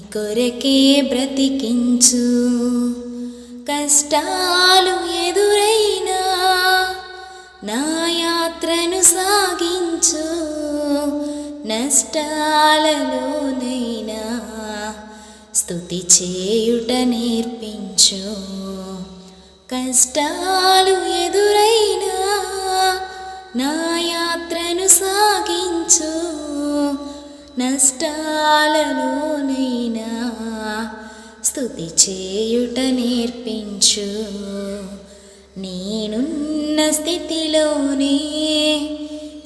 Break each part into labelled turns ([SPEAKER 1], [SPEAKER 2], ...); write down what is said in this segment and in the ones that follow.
[SPEAKER 1] కొరకే బ్రతికించు. కష్టాలు ఎదురైనా నా యాత్రను సాగించు. నష్టాలలోనైనా స్థుతి చేయుట నేర్పించు. కష్టాలు ఎదురైనా నా యాత్రను సాగించు. నష్టాలలోనైనా స్థుతి చేయుట నేర్పించు. నేనున్న స్థితిలోనే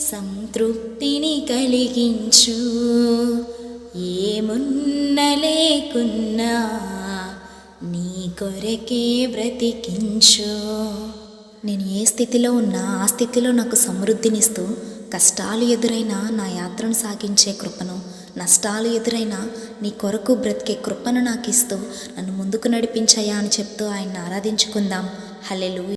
[SPEAKER 1] సంతృప్తిని కలిగించు. ఏమున్న లేకున్నా నీ కొరకే బ్రతికించు. నేను ఏ స్థితిలో ఉన్నా ఆ స్థితిలో నాకు సమృద్ధినిస్తూ కష్టాలు ఎదురైనా నా యాత్రను సాగించే కృపను నష్టాలు ఎదురైనా నీ కొరకు బ్రతికే కృపను నాకు ఇస్తూ నన్ను ముందుకు నడిపించయ్యా అని చెప్తూ ఆయన్ని ఆరాధించుకుందాం. హలెలు